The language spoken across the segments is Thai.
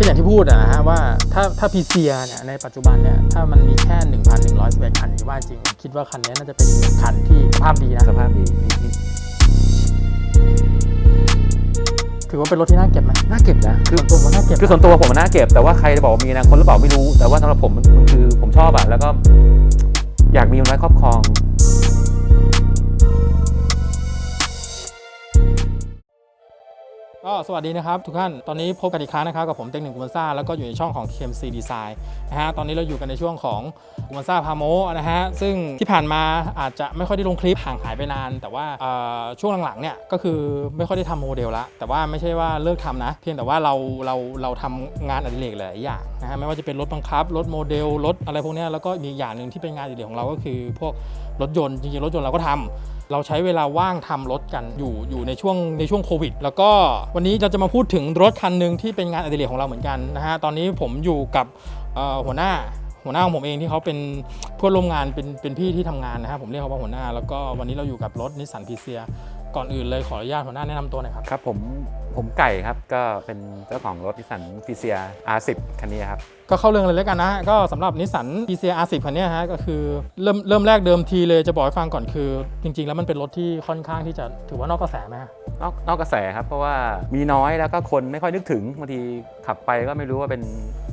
ก็อย่างที่พูดอะนะฮะว่าถ้าถ้าพีเซียเนี่ยในปัจจุบันเนี่ยถ้ามันมีแค่ 1,111 คันอยู่บ้านจริง คิดว่าคันนี้น่าจะเป็นอีกหนึ่งคันที่สภาพดีนะ สภาพดี ถือว่าเป็นรถที่น่าเก็บไหมน่าเก็บนะ คือส่วนตัวผมว่าน่าเก็บคือส่วนตัวผมมันน่าเก็บ แต่ว่าใครจะบอกว่ามีอนะคนหรือเปล่าไม่รู้ แต่ว่าสำหรับผมมันมันคือผมชอบอะแล้วก็ อยากมีมันไว้ครอบครอง ก็สวัสดีนะครับทุกท่าน ตอนนี้พบกันอีกครั้งนะครับกับผมเต็งหนึ่งกุมซ่าแล้วก็อยู่ในช่องของ KMC Design นะฮะ ตอนนี้เราอยู่กันในช่วงของกุมซ่าพาโมนะฮะ ซึ่งที่ผ่านมาอาจจะไม่ค่อยได้ลงคลิปห่างหายไปนาน แต่ว่าช่วงหลังๆเนี่ยก็คือไม่ค่อยได้ทำโมเดลละ แต่ว่าไม่ใช่ว่าเลิกทำนะ เพียงแต่ว่าเราเราเราทำงานอดิเรกหลายอย่างนะฮะ ไม่ว่าจะเป็นรถบังคับ รถโมเดล รถอะไรพวกนี้ แล้วก็มีอย่างหนึ่งที่เป็นงานอดิเรกของเราก็คือ พวกรถยนต์ จริงๆรถยนต์เราก็ทำ เราใช้เวลาว่างทำรถกันอยู่อยู่ในช่วงในช่วงโควิด แล้วก็วันนี้เราจะมาพูดถึงรถคันหนึ่งที่เป็นงานอดิเรกของเราเหมือนกันนะฮะตอนนี้ผมอยู่กับหัวหน้าหัวหน้าของผมเองที่เขาเป็นเพื่อนร่วมงานเป็นเป็นพี่ที่ทำงานนะฮะผมเรียกเขาว่าหัวหน้า แล้วก็วันนี้เราอยู่กับรถนิสสันพีเซียก่อนอื่นเลยขออนุญาตหัวหน้าแนะนำตัวหน่อยครับครับผมผมไก่ครับก็เป็นเจ้าของรถนิสสันฟีเซีย R10 คันนี้ครับ ก็เข้าเรื่องเลยแล้วกันนะฮะก็สำหรับนิสสัน PCR R10 คันเนี้ยฮะก็คือเริ่มเริ่มแรกเดิมทีเลยจะบอกให้ฟังก่อนคือ จริง ๆ แล้วมันเป็นรถที่ค่อนข้างที่จะถือว่านอกกระแสไหมฮะนอกนอกกระแสครับ เพราะว่ามีน้อยแล้วก็คนไม่ค่อยนึกถึงบางทีขับไปก็ไม่รู้ว่าเป็น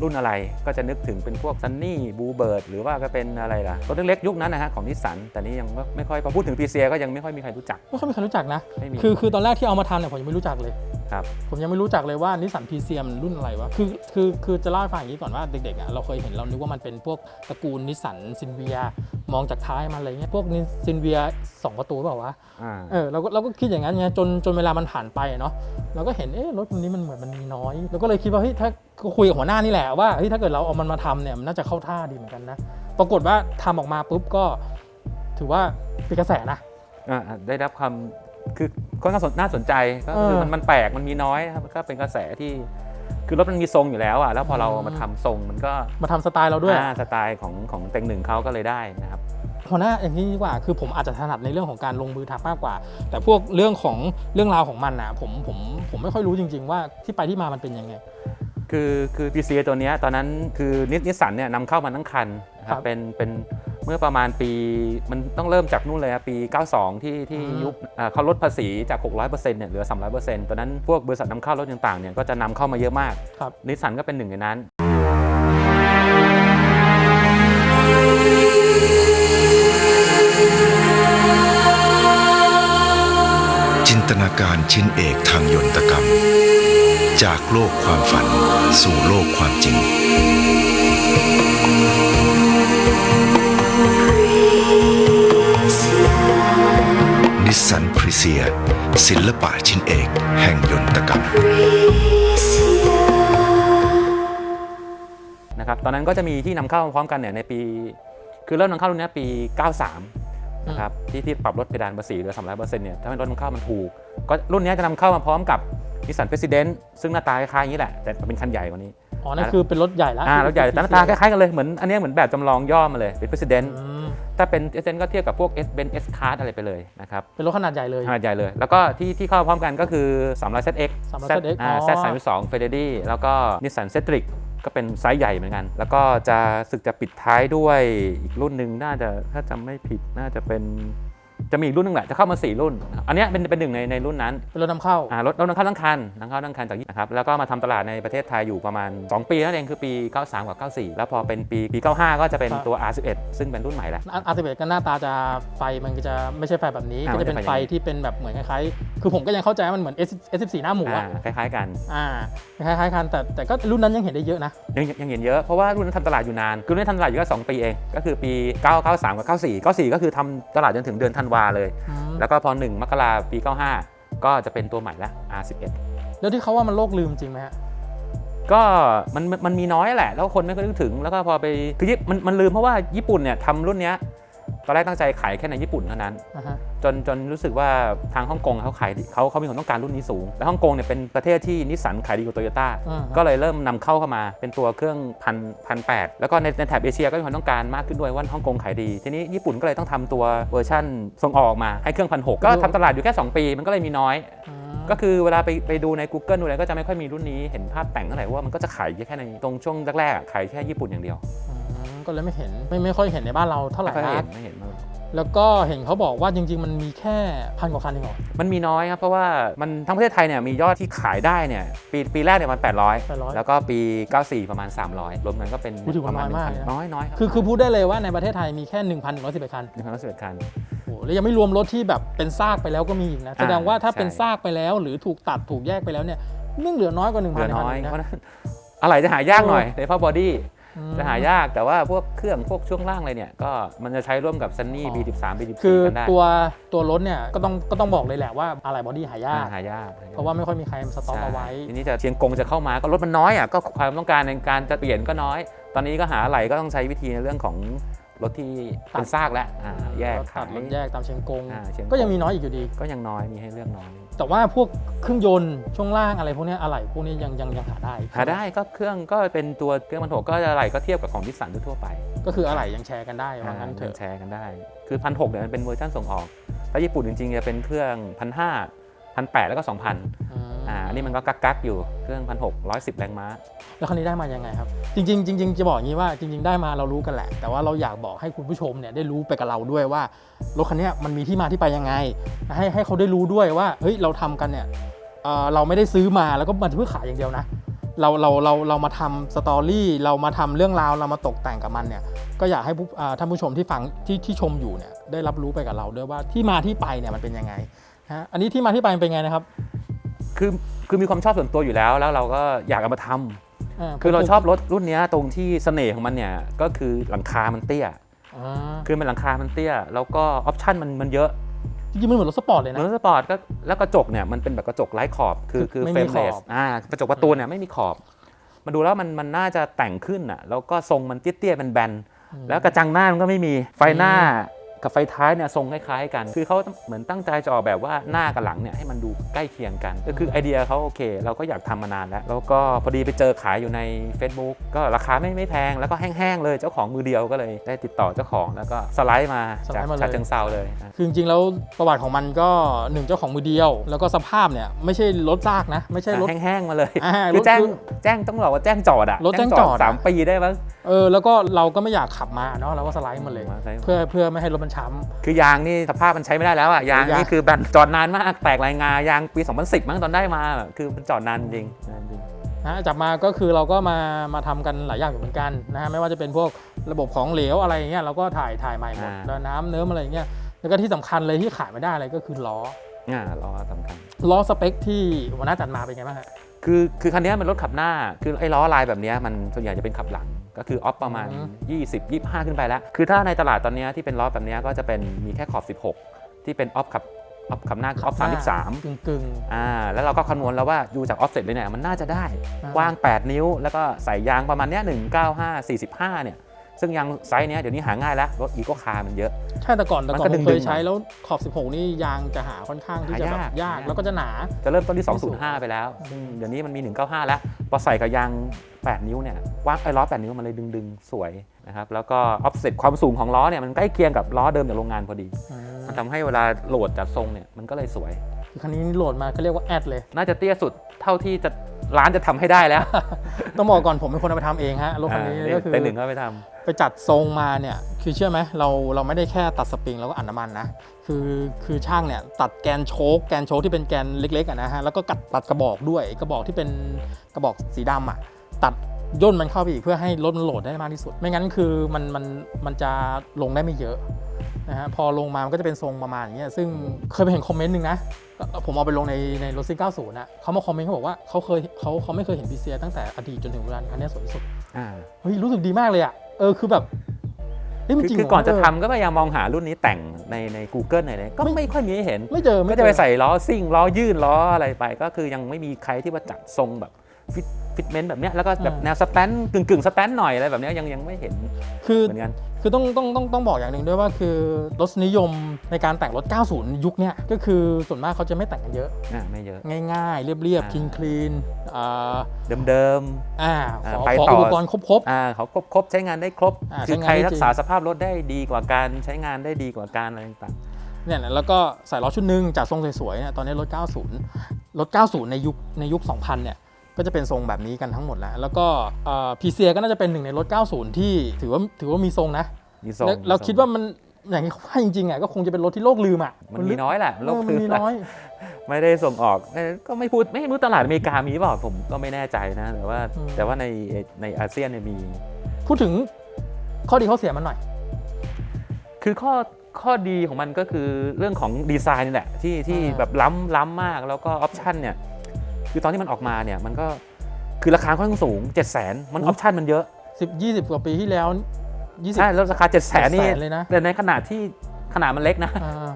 รุ่นอะไร ก็จะนึกถึงเป็นพวกซันนี่บูเบิร์ดหรือว่าก็เป็นอะไรล่ะรถเล็กๆยุคนั้นนะฮะของนิสสันแต่นี้ยังไม่ไม่ค่อยพอพูดถึงพีเซียก็ยังไม่ค่อยมีใครรู้จักไม่ค่อยมีใครรู้จักนะไม่มีคือคือตอนแรกที่เอามาทำเนี่ยผมยังไม่รู้จักเลย ครับผมยังไม่รู้จักเลยว่านิสสันพีเซียมนรุ่นอะไรวะ คือคือคือจะเล่าให้ฟังอย่างนี้ก่อนว่าเด็กๆอะเราเคยเห็นเรานึกว่ามันเป็นพวกตระกูลนิสสันซินเวียมองจากท้ายมันอะไรเงี้ยพวกนิซินเวียสองประตูเปล่าวะอ่าเออเราก็เราก็คิดอย่างนั้นไงจนจนเวลามันผ่านไปอะเนาะเราก็เห็นเอ๊ะรถคันนี้มันเหมือนมันมีน้อยเราก็เลยคิดว่าเฮ้ยถ้าก็คุยกับหัวหน้านี่แหละว่าเฮ้ยถ้าเกิดเราเอามันมาทำเนี่ยมันน่าจะเข้าท่าดีเหมือนกันนะ ปรากฏว่าทำออกมาปุ๊บก็ถือว่าเป็นกระแสนะอ่าได้รับความ คือค่อนข้างสนน่าสนใจก็คือเออมันมันแปลกมันมีน้อยนะครับก็เป็นกระแสที่คือรถมันมีทรงอยู่แล้วอะแล้วพอเราอืมมาทำทรงมันก็มาทำสไตล์เราด้วยอ่าสไตล์ของของเต็งหนึ่งเขาก็เลยได้นะครับหัวหน้าอย่างนี้ดีกว่าคือผมอาจจะถนัดในเรื่องของการลงมือทำมากกว่า แต่พวกเรื่องของเรื่องราวของมันอะผมผมผมไม่ค่อยรู้จริง ๆ ว่าที่ไปที่มามันเป็นยังไง คือคือ PCA ตัวเนี้ยตอนนั้นคือนิสนิสสันเนี่ยนำเข้ามาทั้งคันนะคครัรับบเป็นเป็นเมื่อประมาณปีมันต้องเริ่มจากนู่นเลยครับปี 92 ที่ที่อืมยุคอ่าเขาลดภาษีจาก 600%เนี่ยเหลือ 300%ตอนนั้นพวกบริษัทนำเข้ารถต่างๆเนี่ยก็จะนำเข้ามาเยอะมากครับนิสสันก็เป็นหนึ่งในนั้นจินตนาการชิ้นเอกทางยนตกรรม จากโลกความฝันสู่โลกความจริง นิสสันพรีเซีย ศิลปะชิ้นเอกแห่งยนตกรรมนะครับตอนนั้นก็จะมีที่นำเข้าพร้อมกันเนี่ยในปี คือเริ่มนำเข้ารุ่นเนี้ยปี 93 นะครับที่ที่ปรับลดเพดานภาษีเหลือ300%เนี่ยทำให้รถนำเข้ามันถูก ก็รุ่นเนี้ยจะนำเข้ามาพร้อมกับ นิสสันเพรสิเดนซึ่งหน้าตาคล้ายๆอย่างนี้แหละ แต่เป็นคันใหญ่กว่านี้ อ๋อ นั่นคือเป็นรถใหญ่ละอ่ารถใหญ่แต่หน้าตาคล้ายๆกันเลย เหมือนอันเนี้ยเหมือนแบบจำลองย่อมาเลย เป็นเพรสิเดนอืมถ้าเป็นเอเซนก็เทียบกับพวก S Benz S Class อะไรไปเลยนะครับ เป็นรถขนาดใหญ่เลย ขนาดใหญ่เลย แล้วก็ที่ที่เข้ามาพร้อมกันก็คือ300 ZX 300 Z ZX อ่าอ๋อ Z 32 Ferrari แล้วก็นิสสันเซตริกก็เป็นไซส์ใหญ่เหมือนกัน แล้วก็จะสึกจะปิดท้ายด้วยอีกรุ่นหนึ่งน่าจะถ้าจำไม่ผิดน่าจะเป็น จะมีอีกรุ่นหนึงแหละจะเข้ามา 4 รุ่นอันเนี้ยเป็นเป็นหนึ่งในในรุ่นนั้น เป็นรถนำเข้า อ่ารถรถนำเข้าทั้งคันนำเข้าทั้งคันจากญี่ปุ่นนะครับแล้วก็มาทำตลาดในประเทศไทยอยู่ประมาณ 2 ปีนั่นเองคือปี 93 กับ 94 แล้วพอเป็นปีปี 95 ก็จะเป็นครับตัว R11 ซึ่งเป็นรุ่นใหม่แล้ว อาร์ติเก็หน้าตาจะไฟมันก็จะไม่ใช่ไฟแบบนี้ อ่าก็จะเป็นไม่ใช่ไฟไฟอย่างนี้ที่เป็นแบบเหมือนคล้ายๆ คือผมก็ยังเข้าใจว่ามันเหมือน S S14 หน้าหมูอ่าอะคล้ายๆกัน อ่าคล้ายๆกันแต่แต่ก็รุ่นนั้นยังเห็นได้เยอะนะ ยังยังยังเห็นเยอะเพราะว่ารุ่นนั้นทำตลาดอยู่นานคือรุ่นนั้นทำตลาดอยู่แค่2ปีเอง ก็คือปี 993 กับ 94 94 ก็คือทำตลาดจนถึงเดือนธันวาเลยอืมแล้วก็พอ 1 มกราปี 95 ก็จะเป็นตัวใหม่ละ R11 แล้วที่เขาว่ามันโลกลืมจริงไหมฮะ ก็มันมันมันมีน้อยแหละ แล้วคนไม่ค่อยนึกถึงแล้วก็พอไปคือญี่มันมันลืมเพราะว่าญี่ปุ่นเนี่ยทำรุ่นเนี้ย ตอนแรกตั้งใจขายแค่ในญี่ปุ่นเท่านั้น อ่าฮะจนจนรู้สึกว่าทางฮ่องกงเขาขายดีเขาเขามีความต้องการรุ่นนี้สูง และฮ่องกงเนี่ยเป็นประเทศที่นิสสันขายดีกว่าโตโยต้าอืมก็เลยเริ่มนำเข้าเข้ามาเป็นตัวเครื่องพันพันแปดแล้วก็ในในแถบเอเชียก็มีความต้องการมากขึ้นด้วยว่าฮ่องกงขายดี ทีนี้ญี่ปุ่นก็เลยต้องทำตัวเวอร์ชั่นส่งออกมาให้เครื่องพันหก็ทำตลาดอยู่แค่ 2 ปี มันก็เลยมีน้อยอืมก็คือเวลาไปไปดูใน Google ดูอะไรก็จะไม่ค่อยมีรุ่นนี้เห็นภาพแต่งเท่าไหร่เพราะว่ามันก็จะขายแค่ในตรงช่วงแรกๆอะขายแค่ญี่ปุ่นอย่างเดียวอืม ก็เลยไม่เห็นไม่ไม่ค่อยเห็นในบ้านเราเท่าไหร่ไม่ค่อยนัเห็กนไม่เห็นมากแล้วก็เห็นเขาบอกว่าจริง ๆ มันมีแค่พันกว่าคันเองเหรอมันมีน้อยครับเพราะว่ามันทั้งประเทศไทยเนี่ยมียอดที่ขายได้เนี่ยปีปีแรกเนี่ยมัน 800 800แล้วก็ปี 94 ประมาณ 300 รวมกันก็เป็นอุ๊ยถือปว่าระมาณน้อยมากเลยนะ น้อยน้อยครับคือคือพูดได้เลยว่าในประเทศไทยมีแค่ 1,111คันหนึ่งพันร้อยสิบเอ็ดคัน โอ้โหแล้วยังไม่รวมรถที่แบบเป็นซากไปแล้วก็มีอีกนะ แสดงว่าถ้าใช่ เป็นซากไปแล้ว หรือถูกตัดถูกแยกไปแล้วเนี่ยนึ่งเหลือน้อยกว่า1,000เหลือน้อยคัเพราะนะฉะนั้นอะไรจะหายากหน่อยในภาพบอดี้อืม จะหายากแต่ว่าพวกเครื่องพวกช่วงล่างอะไรเนี่ยก็มันจะใช้ร่วมกับ Sunny อ๋อ B13 B14 คือกันได้ตัวตัวรถเนี่ยก็ต้องก็ต้องบอกเลยแหละว่าอะไรบอดี้หายากอ่าหายากเพราะว่าไม่ค่อยมีใครสต็อกเอาไว้ใช่ทีนี้จะเชียงกงจะเข้ามาก็รถมันน้อยอะก็ความต้องการในการจะเปลี่ยนก็น้อย ตอนนี้ก็หาอะไรก็ต้องใช้วิธีในเรื่องของรถที่เป็นซากแล้วอ่าแยกรถตัขาดยรถแยกตามเชียงกงอ่าเชียงกงก็ยังมีน้อยอีกอยู่ดีก็ยังน้อยมีให้เลือกน้อย แต่ว่าพวกเครื่องยนต์ช่วงล่างอะไรพวกเนี้ยอะไหล่พวกนี้ยังยังยังหาได้หาได้ก็เครื่องก็เป็นตัวเครื่องมันโถก็จะอะไรก็เทียบกับของดิสันทั่วๆไปก็คืออะไหล่ยังแชร์กันได้ว่างั้นเถอ่าอะแชร์กันได้ คือพันหกเนี่ยมันเป็นเวอร์ชันส่งออกถ้าญี่ปุ่นจริงๆจะเป็นเครื่องพันห้าพันแปดแล้วก็สองพัน อ่าอันนี้มันก็กักกักอยู่เครื่องพันหกร้อยสิบแรงม้า แล้วคันนี้ได้มายังไงครับ จริงๆจริงๆจะบอกอย่างนี้ว่าจริง ๆ ได้มาเรารู้กันแหละ แต่ว่าเราอยากบอกให้คุณผู้ชมเนี่ยได้รู้ไปกับเราด้วยว่ารถคันนี้มันมีที่มาที่ไปยังไง ให้ให้เขาได้รู้ด้วยว่าเฮ้ยเราทำกันเนี่ยเอ่อเราไม่ได้ซื้อมาแล้วก็มาเพื่อขายอย่างเดียวนะ เราเราเราเรามาทำสตอรี่เรามาทำเรื่องราวเรามาตกแต่งกับมันเนี่ยก็อยากให้ผู้อ่าท่านผู้ชมที่ฟังที่ที่ชมอยู่เนี่ยได้รับรู้ไปกับเราด้วยว่าที่มาที่ไปเนี่ยมันเป็นยังไงฮะอันนี้ที่มาที่ไปมันเป็นไงนะครับ คือคือมีความชอบส่วนตัวอยู่แล้ว แล้วเราก็อยากเอามาทำาคือเราชอบรถรุ่นเนี้ยตรงที่เสน่ห์ของมันเนี่ยก็คือหลังคามันเตี้ย อ่าคือมันหลังคามันเตี้ย แล้วก็ออปชั่นมันมันเยอะจริงๆมันเหมือนรถสปอร์ตเลยเหมืนะอนรถสปอร์ตก็แล้วกระจกเนี่ยมันเป็นแบบกระจกไร้ขอบคือคืคืออไม่เฟรมีมขเลอบ สอ่ากระจกประตูเนี่ยไม่มีขอบมาดูแล้วมันมันน่าจะแต่งขึ้นอะแล้วก็ทรงมันเตี้ยๆเป็นแบนๆแล้วกระจังหน้ามันก็ไม่มีไฟหน้า กับไฟท้ายเนี่ยทรงคล้ายๆกัน คือเขาเหมือนตั้งใจจะออกแบบว่าหน้ากับหลังเนี่ยให้มันดูใกล้เคียงกัน ก็คือไอเดียเขาโอเค เราก็อยากทำมานานแล้ว แล้วก็พอดีไปเจอขายอยู่ใน Facebook ก็ราคาไม่ไม่แพงแล้วก็แห้งๆเลยเจ้าของมือเดียวก็เลยได้ติดต่อเจ้าของแล้วก็สไลด์มาสไลจากด์มาเลยชาเชิงเซาเลยอะคือจริงๆแล้วประวัติของมันก็หนึ่งเจ้าของมือเดียว แล้วก็สภาพเนี่ยไม่ใช่รถซากนะ ไม่ใช่รถแห้งๆมาเลยอ่าคือแจ้งรถคือแจ้งต้องบอกว่าแจ้งจอดอะรถแจ้งจอดอะสามปีได้มั้งเออแล้วก็เราก็ไม่อยากขับมาเนาะเราก็สไลด์มาเลยมาใช้เพื่อเพื่อไม่ให้รถมันช้คือยางนี่สภาพมันใช้ไม่ได้แล้วอะยางยางนี่คือแบนจอดนานมากแตกรายงายางปี 2010 มั้งตอนได้มา คือมันจอดนานจริงนานจริงำนะจับมาก็คือเราก็มามาทำกันหลายอย่างอยู่เหมือนกันนะฮะไม่ว่าจะเป็นพวกระบบของเหลวอะไรอย่างเงี้ยเราก็ถ่ายถ่ายใหม่หมดแล้วน้ำเนิ้มอะไรอย่างเงี้ยแล้วก็ที่สำคัญเลยที่ขายไม่ได้เลยก็คือล้ออ่าล้อสำคัญล้อสเปคที่หัวหน้าจัดมาเป็นไงบ้างฮะคือคือคันนี้มันรถขับหน้าคือไอ้ล้อลายแบบเนี้ยมันส่วนใหญ่จะเป็นขับหลัง ก็คือออฟประมาณอืม20 25 ขึ้นไปแล้ว คือถ้าในตลาดตอนเนี้ยที่เป็นล้อแบบเนี้ยก็จะเป็นมีแค่ขอบ 16 ที่เป็นออฟขับออฟขับหน้าออฟ33กึ่งกึ่งอ่าแล้วเราก็คำนวณแล้วว่าดูจากออฟเซ็ตเลยเนี่ยมันน่าจะได้อ่ากว้าง 8 นิ้ว แล้วก็ใส่ยางประมาณเนี้ย195 45เนี่ย ซึ่งยางไซส์เนี้ยเดี๋ยวนี้หาง่ายแล้วรถอีโ c คาร์มันเยอะ ใช่แต่ก่อนแต่ก่อนมันก็ผมเคดึยงๆใช้แล้วขอบ 16 นี่ยางจะหาค่อนข้างที่จะแบบหายากยากหายากแล้วก็จะหนา จะเริ่มต้นที่ไม่สูง205 ไปแล้วซึ่งเดี๋ยวนี้มันมี 195 แล้วพอใส่กับยาง 8 นิ้วเนี่ยกว้างไอ้ล้อ 8 นิ้วมันเลยดึงๆ สวยนะครับแล้วก็ออฟเซ็ตความสูงของล้อเนี่ยมันใกล้เคียงกับล้อเดิมจากโรงงานพอดี มันทำให้เวลาโหลดจัดทรงเนี่ยมันก็เลยสวย คือคันนี้โหลดมาก็เรียกว่าแอดเลย น่าจะเตี้ยสุดเท่าที่จะร้านจะทำให้ได้แล้ว ต้องบอกก่อนผมเป็นคนเอาไปทำเองฮะรถคันนี้อ่าก็คือเป็นหนึ่งก็ไปทำไปจัดทรงมาเนี่ยคือเชื่อไหมเราเราไม่ได้แค่ตัดสปริงแล้วก็อัดน้ำมันนะ คือคือช่างเนี่ยตัดแกนโชคแกนโชคที่เป็นแกนเล็กๆอะนะฮะแล้วก็กัดตัดกระบอกด้วยกระบอกที่เป็นกระบอกสีดำอะตัดย่นมันเข้าไปอีกเพื่อให้รถมันโหลดได้มากที่สุด ไม่งั้นคือมันมันมันจะลงได้ไม่เยอะนะฮะพอลงมามันก็จะเป็นทรงประมาณอย่างเงี้ยซึ่งเคยไปเห็นคอมเมนต์หนึ่งนะ ผมเอาไปลงในในรถซิ่ง90นะเขามาคอมเมนต์เขาบอกว่าเขาเคยเขาเขาไม่เคยเห็นพีเซียตั้งแต่อดีตจนถึงเวลานี้คันเนี้ยสวยที่สุดอ่าเฮ้ยรู้สึกดีมากเลยอะเออคือแบบเฮ้ยมันคือจริงคือเหรก่อนจะเทำก็พยายามมองหารุ่นนี้แต่งในใน Google ไหนเลยก็ไม่ค่อยมีให้เห็น ไม่เจอ ก็ไม่จะไปเจอใส่ล้อซิ่งล้อยื่นล้ออะไรไป ก็คือยังไม่มีใครที่ว่าจัดทรงแบบ ฟิตฟิตเมนต์แบบเนี้ยแล้วก็แบบแนวสแตนกึ่งกึ่งสแตนหน่อยอะไรแบบเนี้ยยังยังไม่เห็นคือเหมือนกันคือต้องต้องต้องต้องบอกอย่างหนึ่งด้วยว่าคือรสนิยมในการแต่งรถ 90 ยุคเนี้ยก็คือส่วนมากเขาจะไม่แต่งกันเยอะอ่าไม่เยอะ ง่ายๆ เรียบๆอ่าคลีนคลีนอ่าเดิมอ่าขอ่าอไปขอต่ออุปกรณ์ครบๆอ่าเขาครบครบใช้งานได้ครบอ่าคือใช้งานใครได้รัจริกงษาสภาพรถได้ดีกว่าการใช้งานได้ดีกว่าการอะไรต่างๆเนี่ยนะแล้วก็ใส่ล้อชุดหนึ่งจากทรงสวยๆเนี่ยตอนนี้รถ 90 รถ 90 ในยุคในยุค 2000 เนี่ย ก็จะเป็นทรงแบบนี้กันทั้งหมดแล้ว แล้วก็พีเซียก็น่าจะเป็นหนึ่งในรถ 90 ที่ถือว่าถือว่ามีทรงนะมีทรงแล้วเราคิดว่ามันอย่างที่เขาว่าจริงๆอะก็คงจะเป็นรถที่โลกลืมอะมันมีน้อยแหละเอโลกอมันคือมีน้อย ไม่ได้ส่งออกเอ้ยก็ไม่พูดไม่รู้ตลาดอเมริกามีเปล่าผมก็ไม่แน่ใจนะแต่ว่าอืมแต่ว่าในในอาเซียนเนี่ยมี พูดถึงข้อดีข้อเสียมันหน่อย คือข้อข้อดีของมันก็คือเรื่องของดีไซน์นี่แหละที่ที่อ่าแบบล้ำล้ำมากแล้วก็ออปชันเนี่ย คือตอนที่มันออกมาเนี่ยมันก็คือราคาค่อนข้างสูง 7 0 0 0 0นมันออปชันมันเยอะ 10 20 กว่าปีที่แล้ว 20 ใช่แล้วราคา 7 0 0 0 0นนี่เลยนะแต่ในขนาดที่ขนาดมันเล็กนะอ่า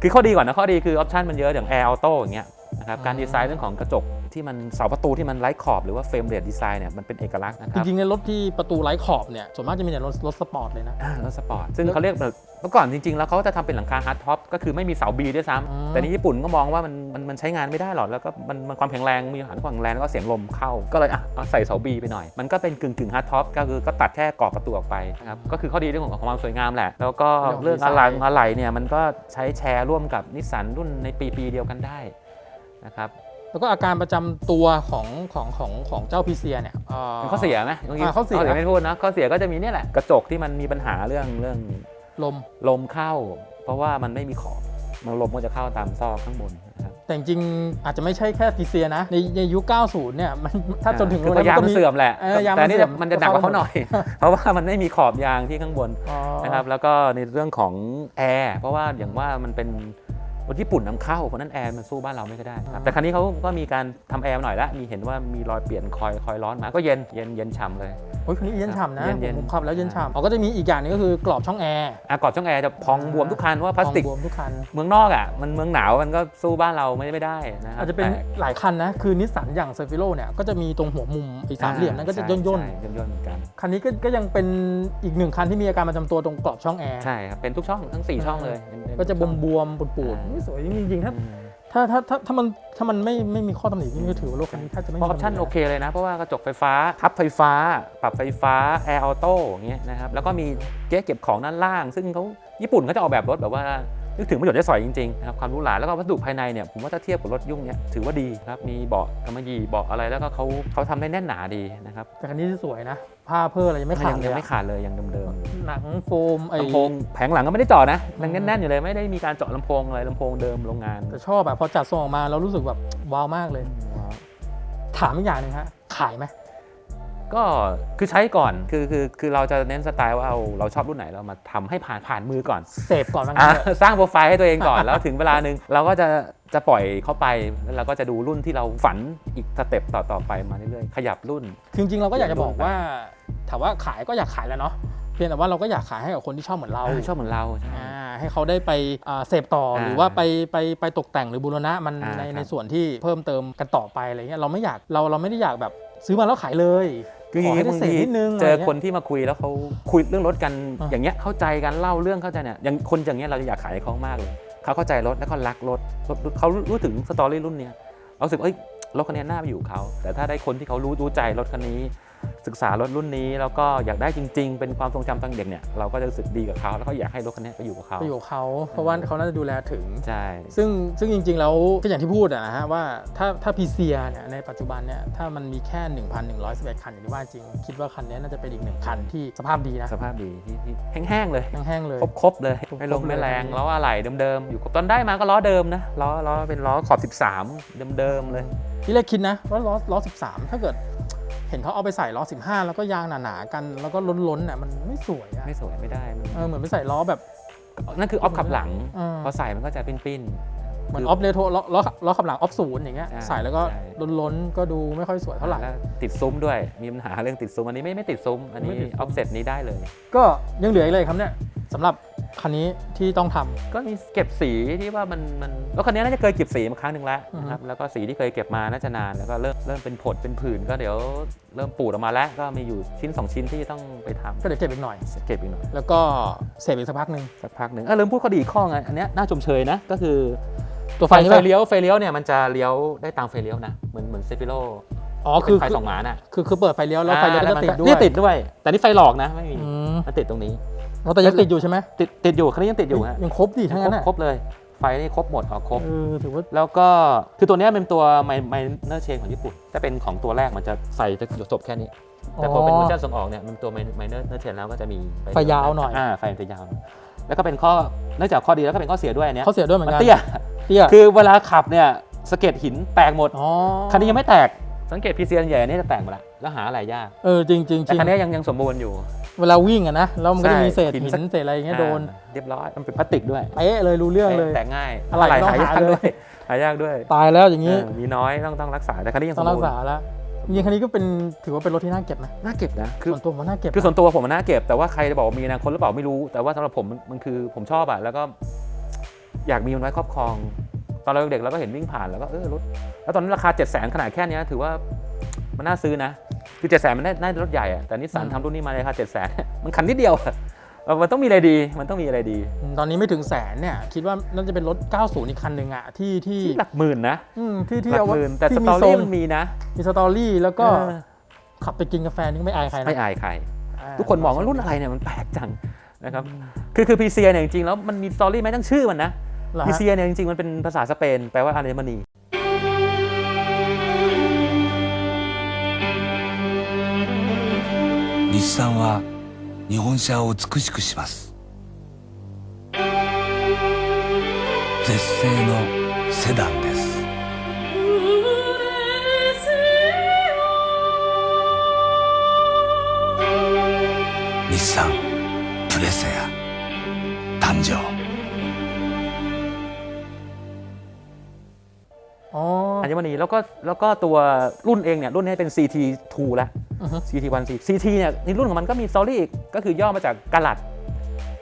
คือข้อดีก่อนนะข้อดีคือออปชันมันเยอะอย่าง Air Auto อย่างเงี้ย นะครับอืมการดีไซน์เรื่องของกระจกที่มันเสาประตูที่มันไร้ขอบหรือว่าเฟรมเรทดีไซน์เนี่ยมันเป็นเอกลักษณ์นะคจรับริงๆในรถที่ประตูไร้ขอบเนี่ยส่วนมากจะมีแต่รถรถสปอร์ตเลยนะ อ่ารถสปอร์ตซึ่งเขาเรียกแบบเมื่อก่อนจริง ๆ แล้วเขาจะทำเป็นหลังคาฮาร์ดท็อปก็คือไม่มีเสาบีด้วยซ้อืมำแต่นี่ญี่ปุ่นก็มองว่ามันมันมันใช้งานไม่ได้หรอกแล้วก็มันมันความแข็งแรงมีปัญหาความแข็งแรงแล้วก็เสียงลมเข้าก็เลยอะเอาใส่เสาบีไปหน่อย มันก็เป็นกึ่งกึ่งฮาร์ดท็อปก็คือก็ตัดแค่กรอบประตูออกไปนะครับก็คือข้อดีเรื่องของความสวยงามแหละ แล้วก็เรื่องอะไรอะไรเนี่ยมันก็ใช้แชร์ร่วมกับนิสสันรุ่นในปีปีเดียวกันได้ นะครับแล้วก็อาการประจำตัวของของของของเจ้าพีเซียเนี่ยอ่าเป็นข้อเสียไหมเมื่อกี้อ่าข้อเสียไม่พูดนะข้อเสียก็จะมีเนี่ยแหละกระจกที่มันมีปัญหาเรื่องเรื่องลมลมเข้า เพราะว่ามันไม่มีขอบมันลมก็จะเข้าตามซอกข้างบนนะครับแต่จริงๆอาจจะไม่ใช่แค่พีเซียนะในในยุค 90 เนี่ยมันถ้าจนถึงคือวัพยายามก็มันเสื่อมแหละเออยางแต่มันนี่เสื่อมมันจะหนักกว่าเขาหน่อย เพราะว่ามันไม่มีขอบยางที่ข้างบนอ๋อนะครับแล้วก็ในเรื่องของแอร์เพราะว่าอย่างว่ามันเป็น รถญี่ปุ่นนำเข้าเพราะฉะนั้นแอร์มันสู้บ้านเราไม่ค่อยได้ครับแต่ครั้นี้เขาก็มีการทำแอร์มาหน่อยละมีเห็นว่ามีรอยเปลี่ยนคอยคอยร้อนมาก็เย็นเย็นเย็นฉ่ำเลยโอ้ยคันนี้เย็นฉ่ำนะเย็นเย็นผมขับแล้วเย็นฉ่ำอ๋อก็จะมีอีกอย่างหนึงก็คือกรอบช่องแอร์อะกรอบช่องแอร์จะพองบวมทุกคันเพราะว่าพลาสติกบวมทุกคันเมืองนอกอะมันเมืองหนาวมันก็สู้บ้านเราไม่ไม่ได้นะครับอาจจะเป็นแต่หลายคันนะคือนิสสันอย่างเซอร์ฟิโลเนี่ยก็จะมีตรงหัวมุมไอ้สามเหลี่ยมนั้นก็จะใช่ย่นย่นใช่ย่นย่นเหมือนกันๆคันนี้ก็ก็ยังเป็นอีกหนึ่งคันที่มีอาการประจำตัวตรงกรอบช่องแอร์ใช่ครับเป็นทุกช่องทั้ง 4 ช่องเลยเป็นเป็นก็จะบวมทุบช่องวมๆปูดอ่าๆนี่สวยจริงๆถ้าถ้าถ้าถ้าถ้ามันถ้ามันไม่ไม่มีข้อตำหนินี่ก็ถือว่ารถคันนี้ถ้าจะไม่พอออปชั่นโอเคเลยนะ เพราะว่ากระจกไฟฟ้าทับไฟฟ้า ปรับไฟฟ้าแอร์ออโต้อย่างเงี้ยนะครับแล้วก็มีเก๊ะเก็บของด้านล่าง ซึ่งเขาญี่ปุ่นเขาจะออกแบบรถแบบว่า นึกถึงประโยชน์ได้สอยจริงๆนะครับความหรู้หลาแล้วก็วัสดุภายในเนี่ยผมว่าถ้าเทียบกับรถยุ่งเนี่ยถือว่าดีครับมีเบาะกำมะหยี่เบาะอะไรแล้วก็เขาเขาทำได้แน่นหนาดีนะครับแต่คันนี้สวยนะผ้าเพิ่มอะไรยังไม่ขาดยังเลยังยไม่อะขาดเลยยังเดิมหนังโฟมๆไอ้ลำโพงแผงหลังก็ไม่ได้เจาะนะยังอืมแน่นๆอยู่เลยไม่ได้มีการเจาะลำโพงอะไรลำโพงเดิมโรงงานแต่ชอบแบบพอจัดส่งออกมาเรารู้สึกแบบว้าวมากเลย ถามอีกอย่างหนึ่งฮะขายไหม ก็คือใช้ก่อนคือคือคือเราจะเน้นสไตล์ว่าเอาเราชอบรุ่นไหนเรามาทำให้ผ่านผ่านมือก่อนเสพก่อนมั้งอะเถอะสร้างโปรไฟล์ให้ตัวเองก่อนแล้วถึงเวลาหนึ่งเราก็จะจะปล่อยเข้าไปแล้วเราก็จะดูรุ่นที่เราฝันอีกสเต็ปต่อต่อไปมาเรื่อยๆขยับรุ่นคือจริงๆเราก็อยากจะบอกว่าถามว่าขายก็อยากขายแหล้วเนาะเพียงแต่ว่าเราก็อยากขายให้กับคนที่ชอบเหมือนเราชอบเหมือนเราใช่อ่าให้เขาได้ไปอ่าเสพต่ออาหรือว่าไปไปไปตกแต่งหรือบูรณะมันอ่าในครับในส่วนที่เพิ่มเติมกันต่อไปอะไรเงี้ยเราไม่อยากเราเราไม่ได้อยากแบบซื้อมาแล้วขายเลย คือขอให้ได้บางเสพทีนิดนึงเจออะไรเงี้ยคนที่มาคุยแล้วเขาคุยเรื่องรถกันอะอย่างเงี้ยเข้าใจกันเล่าเรื่องเข้าใจเนี่ยอย่างคนอย่างเงี้ยเราจะอยากขายให้เขามากเลยเขาเข้าใจรถแล้วก็รักรถรถเขารู้ถึงสตอรี่รุ่นเนี้ยเรารู้สึกเอ้ยรถคันนี้น่าไปอยู่กับเขาแต่ถ้าได้คนที่เขารู้รู้ใจรถคันนี้ ศึกษารถรุ่นนี้แล้วก็อยากได้จริง ๆ เป็นความทรงจำตอนเด็กเนี่ยเราก็จะรู้สึกดีกับเขาแล้วก็อยากให้รถคันนี้ไปอยู่กับเขาไปอยู่กับเขาเพราะว่าเขาน่าจะดูแลถึง ใช่ ซึ่งซึ่งจริง ๆ แล้วก็อย่างที่พูดอะนะฮะว่าถ้าถ้าพีเซียเนี่ยในปัจจุบันเนี่ยถ้ามันมีแค่ 1,111 คันอย่างที่ว่าจริง คิดว่าคันนี้น่าจะเป็นอีกหนึ่งคันที่สภาพดีนะสภาพดีที่ที่แห้งๆเลยแห้งๆเลยครบๆเลยครบๆไม่ลงเลยไม่แรงล้ออะไหล่เดิมๆอยู่ครบตอนได้มาก็ล้อเดิมนะล้อล้อเป็นล้อขอบ 13 เดิมๆเลยที่แรกคิดนะว่าล้อล้อ 13 ถ้าเกิด เห็นเขาเอาไปใส่ล้อ 15 แล้วก็ยางหนาๆกัน แล้วก็ล้นๆน่ะมันไม่สวยอะไม่สวยไม่ได้มันเออเหมือนไปใส่ล้อแบบ นั่นคือออฟขับหลัง เออ พอใส่มันก็จะปิ้นๆเหมือนออฟเลโทล้อล้อล้อขับหลังออฟศูนย์อย่างเงี้ยใช่ใส่แล้วก็ใช่ ล้นๆก็ดูไม่ค่อยสวยเท่าไหร่ แล้วติดซุ้มด้วย มีปัญหาเรื่องติดซุ้ม อันนี้ไม่ไม่ติดซุ้ม อันนี้ไม่ติดซุ้ออมฟเซ็ตนี้ได้เลย ก็ยังเหลืออีกเลยครับเนี่ยสำหรับ คันนี้ที่ต้องทำก็มีเก็บสีที่ว่ามันมันแล้วคันนี้น่าจะเคยเก็บสีมาครั้งหนึ่งแล้วอือฮึนะครับแล้วก็สีที่เคยเก็บมาน่าจะนานแล้วก็เริ่มเริ่มเป็นผดเป็นผื่นก็เดี๋ยวเริ่มปูดออกมาแล้วก็มีอยู่ชิ้น 2 ชิ้นที่ต้องไปทำก็เดี๋ยวเก็บอีกหน่อยเก็บอีกหน่อยแล้วก็เสพอีกสักพักหนึ่งสักพักหนึ่งเออลืมพูดข้อดีอีกข้อไงอันเนี้ยน่าชมเชยนะก็คือตัวไฟไฟใช่ไฟปะเลี้ยวไฟเลี้ยวเนี่ยมันจะเลี้ยวได้ตามไฟเลี้ยวนะเหมือนเหมือนเซฟิโลอ๋อคือไฟสองหมาน่ะคือคือเปิดไฟเลี้ยวแล้วไฟเลี้ยวก็จะติดด้วยนี่ติดด้วย แต่นี่ไฟหลอกนะไม่มีอืมมันติดตรงนี้ อ๋อแต่ยังติดอยู่ใช่ไหมติดติดอยู่คันนี้ยังติดอยู่ฮะยังครบดิทั้งนั้นครบอะครบเลย ไฟนี่ครบหมดออกครบเออถือว่าแล้วก็คือตัวเนี้ยเป็นตัวไมไมเนอร์เชนของญี่ปุ่นถ้าเป็นของตัวแรกมันจะไฟจะจบแค่นี้แต่พอเป็นเวอร์ชันส่งออกเนี่ยมันตัวไมเนอร์เชนแล้วก็จะมีไฟยาวหน่อยอ่าไฟมันจะยาวหน่อยแล้วก็เป็นข้อนอกจากข้อดีแล้วก็เป็นข้อเสียด้วยอันเนี้ยเขาเสียด้วยเหมือนมันกันเตี้ยเตี้ยคือเวลาขับเนี่ยสะเก็ดหินแตกหมดอ๋อคันนี้ยังไม่แตกสังเกตพีเซียนใหญ่อันนี้จะแตกหมดละแล้วหาอะไรยากเออจริงจริงจแต่ริงคันนี้ยังยังสมบูรณ์อยู่ เวลาวิ่งอะนะแล้วมันก็จะมีเศษใช่หิหินสักนเศษอะไรอย่างเงี้ยโดนอ่าเรียบร้อยมันเป็นพลาสติกด้วยเป๊ะเลยรู้เรื่องเลยแตกง่ายอะไรต้องหายากหาเลยด้วยหายากด้วย ตายแล้วอย่างนี้เออมีน้อยต้องต้องรักษาแต่คันนี้ยังสต้อมงรับูกรษาณ์แล้วจริงๆคันนี้ก็เป็นถือว่าเป็นรถที่น่าเก็บไหมน่าเก็บนะคือส่วนตัวผมว่าน่าเก็บคือส่วนตัวผมมันน่าเก็บแต่ว่าใครจะบอกว่ามีอนาคตหรือเปล่าไม่รู้แต่ว่าสำหรับผมมันมันคือผมชอบอะแล้วก็อยากมีมันไว้ครอบครอง ตอนเราเด็กเราก็เห็นวิ่งผ่านแล้วก็เออรถแล้วตอนนั้นราคา7 0 0 0 0 0ขนาดแค่เนี้ยถือว่ามันน่าซื้อนะ คือ7 0 0 0 0 0มันได้ได้รถใหญ่อะแต่นิสสันทำรุ่นนี้มาในราคา7 0 0 0 0 0มันคันนิดเดียวอะเออมันต้องมีอะไรดี มันต้องมีอะไรดีอืมตอนนี้ไม่ถึงแสนเนี่ย คิดว่าน่าจะเป็นรถ 90 อีกคันหนึ่งอะที่ที่ที่หลักหมื่นนะอืมที่ที่หลักเอาไว้หมื่นแต่สที่ตอทรี่งมันมีนะ มีสตอรี่แล้วก็เออขับไปกินกาแฟนี่ก็ไม่อายใครนะไม่อายใครอ่าทุกคนมองว่ารุ่นอะไรเนี่ยมันแปลกจังนะครับ คือคือพีเซียเนี่ยจริงๆแล้วมันมีสตอรี่ไหมตั้งชื่อมันนะเหรอพีฮะเซียเนี่ยจริงๆมันเป็นภาษาสเปนแปลว่าอัญมณี 日産は日本車を美しくします。絶世のセダンです。日産。 มณีแล้วก็แล้วก็ตัวรุ่นเองเนี่ยรุ่นนี้เป็น CT2 แล้วอือฮึ CT1 CT เนี่ยในรุ่นของมันก็มีสตอรี่อีกก็คือย่อมาจากกาลัด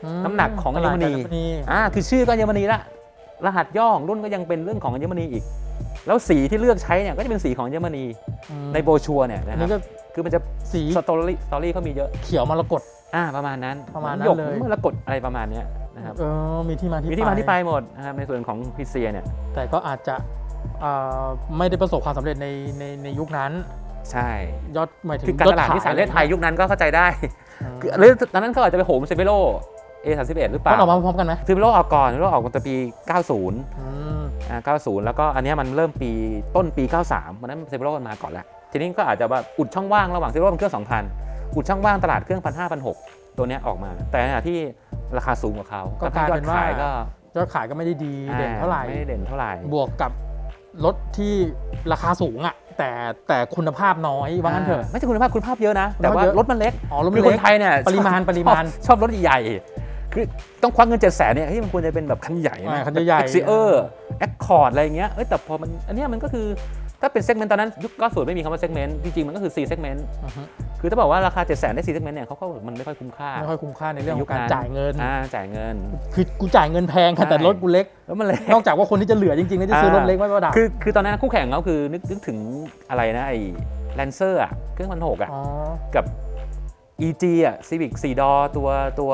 อืมน้ำหนักของอัญมณีตลาดอัญมณีอ่าคือชื่อก็อัญมณีละรหัสย่อของรุ่นก็ยังเป็นเรื่องของอัญมณีอีก แล้วสีที่เลือกใช้เนี่ยก็จะเป็นสีของอัญมณีอืมในโบรชัวร์เนี่ยอันะนครันี้บก็คือมันจะสีสตอรี่สตอรี่เขามีเยอะเขียวมรกตอ่าประมาณนั้นประมาณนั้นหยกเลยมรกตอะไรประมาณเนี้ยนะครับเออมีที่มาที่มีที่มาที่ไปหมดนะครับในส่วนของพีเซียเนี่ยแต่ก็อาจจะอ่า ไม่ได้ประสบความสำเร็จในในในยุคนั้น ใช่ ยอดหมายถึงคือการยอตลาดขยที่สายประเทศไทยยุคนั้นก็เข้าใจได้อืมคือหรือตอนนั้นเขาอาจจะไปโหมเซเวโร A31 หรือเปมัล่านออกมาพร้อมกันไหมเซเวโรออกก่อนเซเวโรออกตั้งแต่ปี 90อืมอ่า90 แล้วก็อันเนี้ยมันเริ่มปีต้นปี 93วันนั้นเซเวโรมันมาก่อนแล้ว ทีนี้ก็อาจจะแบบอุดช่องว่างระหว่างเซเวโรเป็นเครื่อง 2,000 อุดช่องว่างตลาดเครื่อง 1,500 1,600 ตัวเนี้ยออกมา แต่ในขณะที่ราคาสูงกว่าเขาก็กลายเป็นว่าขายก็ยอดขายก็ไม่ได้ดีเด่นเท่าไหร่ไม่ได้เด่นเท่าไหร่บวกกับ รถที่ราคาสูงอะแต่แต่คุณภาพน้อยว่างั้นเถอะ ไม่ใช่คุณภาพคุณภาพเยอะนะ แต่ว่าคุณภาพเยอะรถมันเล็กอ๋อรถคืมันอคเล็นกไทยเนี่ยปริมาณชอบปริมาณชอบชอบรถใหญ่คือต้องควักเงินเจ็ดแสนเนี่ยที่มันควรจะเป็นแบบคันใหญ่อ่านะคันใหญ่ๆเอ็กซิเออร์แอคคอร์ดอะไรอย่างเงี้ยเอ้ยแต่พอมันอันเนี้ยมันก็คือ ถ้าเป็นเซกเมนต์ตอนนั้นยุค90ไม่มีคำว่าเซกเมนต์จริงๆมันก็คือ4เซกเมนต์อือฮึคือถ้าบอกว่าราคา 7 0 0 0 0ได้4เซกเมนต์เนี่ยเขาก็มันไม่ค่อยคุ้มค่าไม่ค่อยคุ้มค่าในเรื่องของการยุคนั้นจ่ายเงินอ่าจ่ายเงิน คือกูจ่ายเงินแพงค่ะใช่แต่รถกูเล็กแล้วมันเลยนอกจากว่าคนที่จะเหลือจริงๆแล้วจะซื้อรถเล็กไว้ประดับคือคือตอนนั้นคู่แข่งเขาคือนึกนึกถึงอะไรนะไอ้แลนเซอร์อะเครื่องพันหกอะอ๋อกับ EG อะ Civic 4ดอตัวตัว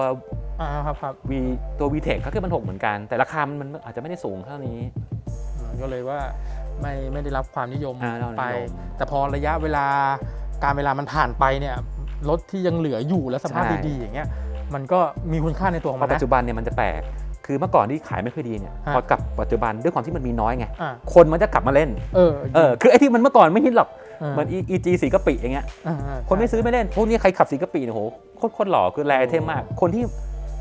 อ่าครับครับ V ตัว VTEC ก็คือมันหกเหมือนกัน แต่ราคามันมันอาจจะไม่ได้สูงเท่านี้อืมก็เลยว่า ไม่ไม่ได้รับความนิยมอ่าเรานิยมไป แต่พอระยะเวลาการเวลามันผ่านไปเนี่ยรถที่ยังเหลืออยู่และสภาพใช่ดีๆอย่างเงี้ยมันก็มีคุณค่าในตัวของพอมันปัจนะจุบันเนี่ยมันจะแปลกคือเมื่อก่อนที่ขายไม่ค่อยดีเนี่ยฮะพอกลับปัจจุบันด้วยความที่มันมีน้อยไงอ่าคนมันจะกลับมาเล่นเออเออคือไอ้ที่มันเมื่อก่อนไม่ฮิตหรอกเออเหมือน E- EG สีกะปิอย่างเงี้ยอ่าอ่าคนไม่ซื้อไม่เล่นพวกนี้ใครขับสีกะปิเนี่ยโหโคตรโคตรหล่อคือแรไอเทมมาก คนที่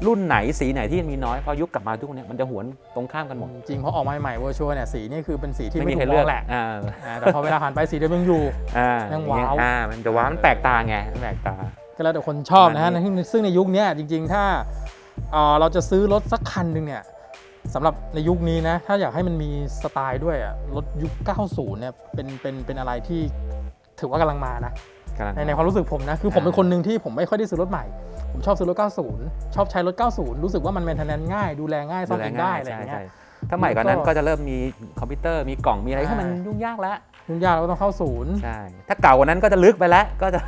รุ่นไหนสีไหนที่มีน้อยพอยุคกลับมาทุกเนี้ยมันจะหวนตรงข้ามกันหมด จริงเพราะออกมาใหม่เวอร์ชวลเนี่ยสีนี่คือเป็นสีที่ไม่ไม่มีถูใครกมเลืออกงแหละอ่าอ่าแต่พอเวลาผ่านไปสีเดิมยังอยู่อ่ายังว้าวอ่ามันจะว้าวมันแปลกตาไงมันแปลกตา ก็แล้วแต่คนชอบนะฮะประมาณนี้ซึ่งซึ่งในยุคเนี้ยจริง ๆ ถ้าเอ่อเราจะซื้อรถสักคันหนึ่งเนี่ยสำหรับในยุคนี้นะ ถ้าอยากให้มันมีสไตล์ด้วยอะรถยุค 90 เนี่ยเป็นเป็นเป็นอะไรที่ถือว่ากำลังมานะ กำลังในในความรู้สึกผมนะ คือผมเป็นคนหนึ่งที่ผมไม่ค่อยได้ซื้อรถใหม่ ผมชอบซื้อรถ 90 ชอบใช้รถ 90 รู้สึกว่ามัน m มนเทนแนนง่าย ดูแลง่ายซ่อมเองได้อะไรอย่างเงี้ยใช่ถ้าใหม่กว่านั้นแล้วก็ก็จะเริ่มมีคอมพิวเตอร์มีกล่องมีอะไรอ่าที่มันยุ่งยากแล้ว ยุ่งยากเราก็ต้องเข้าศูนย์ ใช่ ถ้าเก่ากว่านั้นก็จะลึกไปแล้ว ก็จะ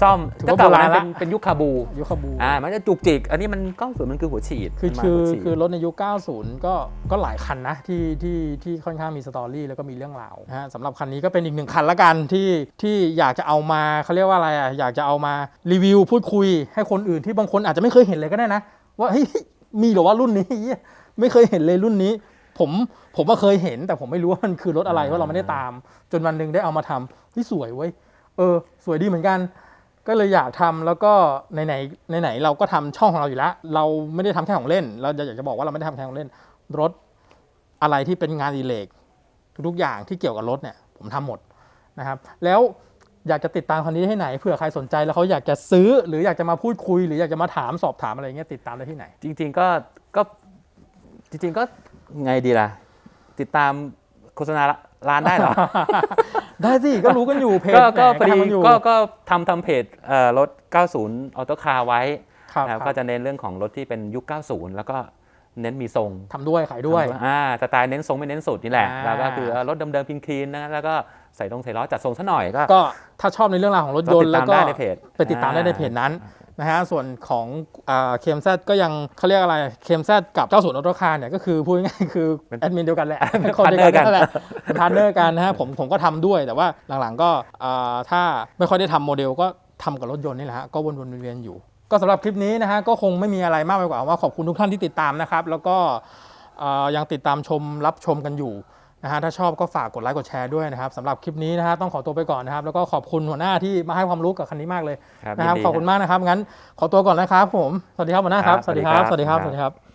ซ่อม ถือถ้าว่าเก่ากว่านั้นโบราเป็ณนละเป็นยุคคาบู ยุคขบูอ่า มันจะจุกจิก อันนี้มันก้องส่วนมันคือหัวฉีดคือมันมาคือหัวฉีดคือรถในยุค 90 ก็ก็หลายคันนะที่ที่ที่ค่อนข้างมีสตอรี่แล้วก็มีเรื่องราวนะฮะสำหรับคันนี้ก็เป็นอีกหนึ่งคันละกันที่ที่อยากจะเอามาเขาเรียกว่าอะไรอะอยากจะเอามารีวิวพูดคุยให้คนอื่นที่บางคนอาจจะไม่เคยเห็นเลยก็ได้นะ ว่าเฮ้ยมีเหรอว่ารุ่นนี้เหี้ยไม่เคยเห็นเลยรุ่นนี้ ผมผมก็เคยเห็น แต่ผมไม่รู้ว่ามันคือรถอะไรเพราะเราไม่ได้ตาม จนวันหนึ่งได้เอามาทำเฮ้ยสวยเว้ยเออ สวยดีเหมือนกัน ก็เลยอยากทำแล้วก็ไหนไหนไหนไหนๆเราก็ทำช่องของเราอยู่แล้วเราไม่ได้ทำแค่ของเล่น เราอยากจะบอกว่าเราไม่ได้ทำแค่ของเล่น รถอะไรที่เป็นงานอดีเลกทุกๆอย่างที่เกี่ยวกับรถเนี่ย ผมทำหมดนะครับ แล้วอยากจะติดตามคันนี้ให้ไหนเผื่อใครสนใจแล้วเขาอยากจะซื้อหรืออยากจะมาพูดคุย หรืออยากจะมาถามสอบถามอะไรเงี้ยติดตามได้ที่ไหน จริง ๆ ก็ก็จริงๆก็ ไงดีล่ะ ติดตามโฆษณาร้านได้เหรอ ได้สิ ก็รู้กันอยู่เพจก็ก็ไหนพอดีทำกันอยู่ก็ก็ทำทำเพจเอ่อรถ 90 ออโตคาร์ไว้ครับนะครับครับก็จะเน้นเรื่องของรถที่เป็นยุค 90 แล้วก็เน้นมีทรงทำด้วยขายด้วยอ่าสไตล์เน้นทรงไม่เน้นสุดนี่แหละอ่าแล้วก็คือเอ่อรถเดิมๆพินคลีนนะแล้วก็ใส่ตรงใส่ล้อจัดทรงซะหน่อยก็ก็ถ้าชอบในเรื่องราวของรถยนต์ก็ติดแล้วตามก็ได้ในเพจไปติดตามได้ในเพจนั้น นะฮะส่วนของเคมแซก็ยังเขาเรียกอะไรเคมแซกับเจ้าศูนย์ออโตคาร์เนี่ยก็คือพูดง่ายๆคือแอดมินเดียวกันแหละเป็นคนเดียว partner กันนั่นแหละเป็นพาร์ทเนอร์กันนะฮะผมผมก็ทำด้วยแต่ว่าหลังๆก็อ่าถ้าไม่ค่อยได้ทำโมเดลก็ทำกับรถยนต์นี่แหละฮะก็วนๆเวียนๆอยู่ ก็สำหรับคลิปนี้นะฮะก็คงไม่มีอะไรมากไปกว่าว่าขอบคุณทุกท่านที่ติดตามนะครับ แล้วก็เอ่อยังติดตามชมรับชมกันอยู่ นะฮะถ้าชอบก็ฝากกดไลค์กดแชร์ด้วยนะครับสำหรับคลิปนี้นะฮะต้องขอตัวไปก่อนนะครับ แล้วก็ขอบคุณหัวหน้าที่มาให้ความรู้กับคันนี้มากเลยครับนะครับยินดีขอบคุณมากนะครับงั้นขอตัวก่อนนะครับผมสวัสดีครับหัวหน้าครับ ครับสวัสดีครับสสวัวัสสดีดีคครัรับบสวัสดีครับ